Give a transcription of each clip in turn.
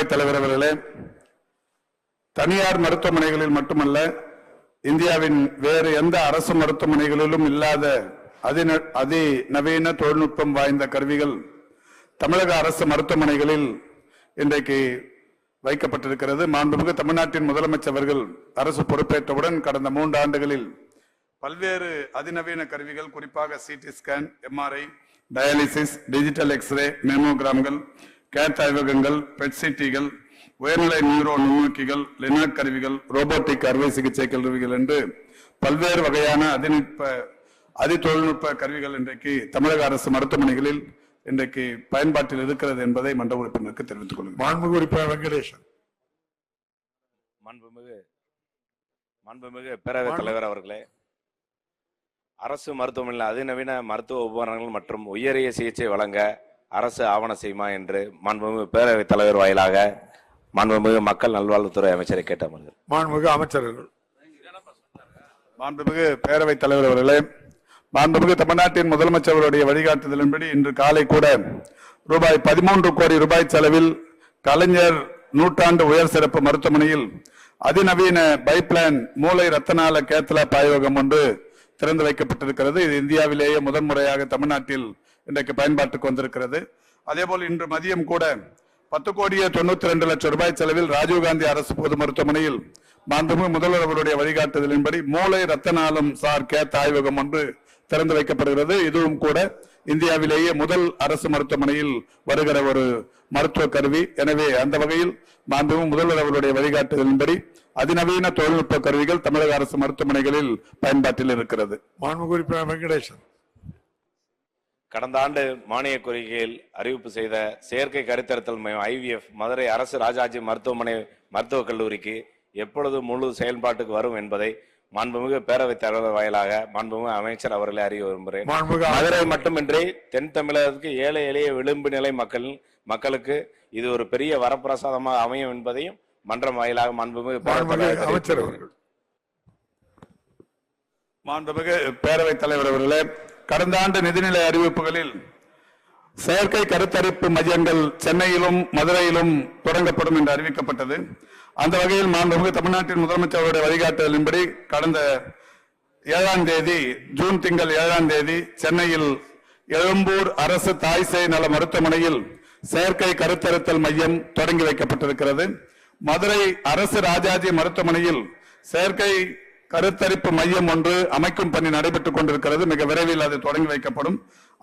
பேரவைத் தலைவர் அவர்களே தனியார் மருத்துவமனைகளில் மட்டுமல்ல இந்தியாவின் வேறு எந்த அரசு மருத்துவமனைகளிலும் இல்லாத அதிநவீன தொழில்நுட்பம் வாய்ந்த கருவிகள் தமிழக அரசு மருத்துவமனைகளில் இன்றைக்கு வைக்கப்பட்டிருக்கிறது. மாண்புமிகு தமிழ்நாட்டின் முதலமைச்சர் அவர்கள் அரசு பொறுப்பேற்றவுடன் கடந்த மூன்று ஆண்டுகளில் பல்வேறு அதிநவீன கருவிகள் குறிப்பாக CT scan MRI dialysis digital X-ray மெமோகிராம்கள் cath ஆய்வகங்கள் பெட் சிட்டிகள் உயர்நிலை நியூரோ நுண்ணோக்கிகள் லினாக் கருவிகள் ரோபோட்டிக் அறுவை சிகிச்சை கருவிகள் என்று பல்வேறு வகையான அதிநுட்ப அதி தொழில்நுட்ப கருவிகள் இன்றைக்கு தமிழக அரசு மருத்துவமனைகளில் இன்றைக்கு பயன்பாட்டில் இருக்கிறது என்பதை மன்ற உறுப்பினருக்கு தெரிவித்துக் கொள்கிறேன். மாண்புமிகு உறுப்பினர் வெங்கடேசன். மாண்புமிகு மாண்புமிகு பேரவைத் தலைவர் அவர்களே அரசு மருத்துவமனையில் அதிநவீன மருத்துவ உபகரணங்கள் மற்றும் உயரிய சிகிச்சை வழங்க அரசு ஆவண செய்யுமா என்று மாண்புமிகு பேரவைத் தலைவர் வாயிலாக மாண்புமிகு மக்கள் நல்வாழ்வுத்துறை அமைச்சரை கேட்டமர்கள் மாண்புமிகு அமைச்சர்கள். மாண்புமிகு பேரவைத் தலைவர் அவர்களே மாண்புமிகு தமிழ்நாட்டின் முதலமைச்சர் அவருடைய வழிகாட்டுதலின்படி இன்று காலை கூட ரூபாய் பதிமூன்று கோடி ரூபாய் செலவில் கலைஞர் நூற்றாண்டு உயர் சிறப்பு மருத்துவமனையில் அதிநவீன பைப்லைன் மூளை ரத்தநாள கேத்தலா பாயோகம் ஒன்று திறந்து வைக்கப்பட்டிருக்கிறது. இது இந்தியாவிலேயே முதன்முறையாக தமிழ்நாட்டில் இன்றைக்கு பயன்பாட்டுக்கு வந்திருக்கிறது. அதேபோல் இன்று மதியம் கூட பத்து கோடியே தொண்ணூத்தி ரெண்டு லட்சம் ரூபாய் செலவில் ராஜீவ்காந்தி அரசு பொது மருத்துவமனையில் மாண்புமிகு முதல்வர் அவருடைய வழிகாட்டுதலின்படி மூளை ரத்தநாளம் சார் கேத் ஆய்வகம் ஒன்று திறந்து வைக்கப்படுகிறது. இதுவும் கூட இந்தியாவிலேயே முதல் அரசு மருத்துவமனையில் வருகிற ஒரு மருத்துவ கருவி. எனவே அந்த வகையில் மாண்புமிகு முதல்வர் அவருடைய வழிகாட்டுதலின்படி அதிநவீன தொழில்நுட்ப கருவிகள் தமிழக அரசு மருத்துவமனைகளில் பயன்பாட்டில் இருக்கிறது. மாண்புமிகு வெங்கடேசன். கடந்த ஆண்டு மானிய கோரிக்கையில் அறிவிப்பு செய்த செயற்கை கருத்தரித்தல் மையம் ஐவிஎஃப் மதுரை அரசு ராஜாஜி மருத்துவமனை மருத்துவக் கல்லூரிக்கு எப்பொழுது முழு செயல்பாட்டுக்கு வரும் என்பதை மாண்புமிகு பேரவைத் தலைவர் வாயிலாக மாண்புமிகு அமைச்சர் அவர்களை அறிய விரும்புகிறேன். மதுரை மட்டுமின்றி தென் தமிழகத்துக்கு ஏழை எளிய விளிம்பு நிலை மக்கள் மக்களுக்கு இது ஒரு பெரிய வரப்பிரசாதமாக அமையும் என்பதையும் மன்றம் வாயிலாக மாண்புமிகு அமைச்சர் அவர்கள். மாண்புமிகு பேரவைத் தலைவர் அவர்களே கடந்த ஆண்டு நிதிநிலை அறிவிப்புகளில் செயற்கை கருத்தரிப்பு மையங்கள் சென்னையிலும் மதுரையிலும் தொடங்கப்படும் என்று அறிவிக்கப்பட்டது. அந்த வகையில் மாண்புமிகு தமிழ்நாட்டின் முதலமைச்சருடைய வழிகாட்டுதலின்படி கடந்த ஏழாம் தேதி ஜூன் திங்கள் ஏழாம் தேதி சென்னையில் எழும்பூர் அரசு தாய்சேய் நல மருத்துவமனையில் செயற்கை கருத்தருத்தல் மையம் தொடங்கி வைக்கப்பட்டிருக்கிறது. மதுரை அரசு ராஜாஜி மருத்துவமனையில் செயற்கை கருத்தரிப்பு மையம் ஒன்று அமைக்கும் பணி நடைபெற்றுக் கொண்டிருக்கிறது. மிக விரைவில் அது தொடங்கி வைக்கப்படும்.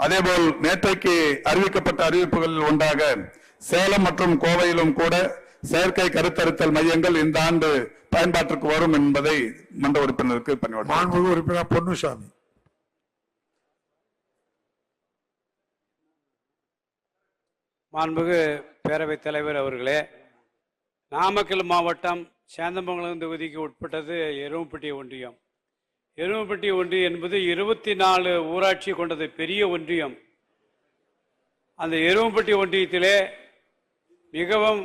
அதேபோல் நேற்றைக்கு அறிவிக்கப்பட்ட அறிவிப்புகளில் ஒன்றாக சேலம் மற்றும் கோவையிலும் கூட செயற்கை கருத்தரித்தல் மையங்கள் இந்த ஆண்டு பயன்பாட்டிற்கு வரும் என்பதை மன்ற உறுப்பினருக்கு பணியோடு உறுப்பினர் பொன்னுசாமி. மாண்புமிகு பேரவைத் தலைவர் அவர்களே நாமக்கல் மாவட்டம் சேந்தமங்கலம் தொகுதிக்கு உட்பட்டது எருமப்பட்டி ஒன்றியம். எருமப்பட்டி ஒன்றியம் என்பது இருபத்தி நாலு ஊராட்சி கொண்டது பெரிய ஒன்றியம். அந்த எருமப்பட்டி ஒன்றியத்திலே மிகவும்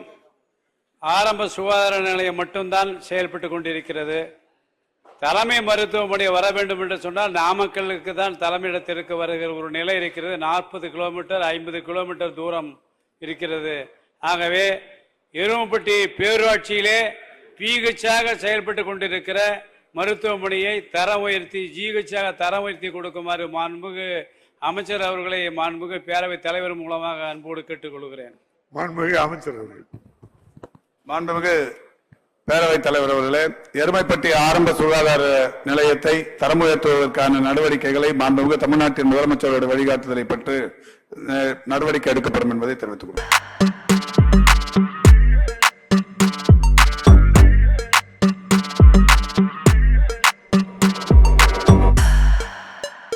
ஆரம்ப சுகாதார நிலையம் மட்டும்தான் செயல்பட்டு கொண்டிருக்கிறது. தலைமை மருத்துவமனை வர வேண்டும் என்று சொன்னால் நாமக்கலுக்கு தான் தலைமையிடத்திற்கு வருகிற ஒரு நிலை இருக்கிறது. நாற்பது கிலோமீட்டர் ஐம்பது கிலோமீட்டர் தூரம் இருக்கிறது. ஆகவே எருமப்பட்டி பேரூராட்சியிலே பிஹெச்சாக செயல்பட்டு கொண்டிருக்கிற மருத்துவமனையை தரம் உயர்த்தி ஜிஹெச்சாக தரம் உயர்த்தி கொடுக்குமாறு மாண்புமிகு அமைச்சர் அவர்களை மாண்புமிகு பேரவைத் தலைவர் மூலமாக அன்போடு கேட்டுக்கொள்கிறேன் மாண்புமிகு அமைச்சர் அவர்கள். மாண்புமிகு பேரவைத் தலைவர் அவர்களே எருமைப்பட்டி ஆரம்ப சுகாதார நிலையத்தை தரம் உயர்த்துவதற்கான நடவடிக்கைகளை மாண்புமிகு தமிழ்நாட்டின் முதலமைச்சருடைய வழிகாட்டுதலை பெற்று நடவடிக்கை எடுக்கப்படும் என்பதை தெரிவித்துக் கொள்கிறேன்.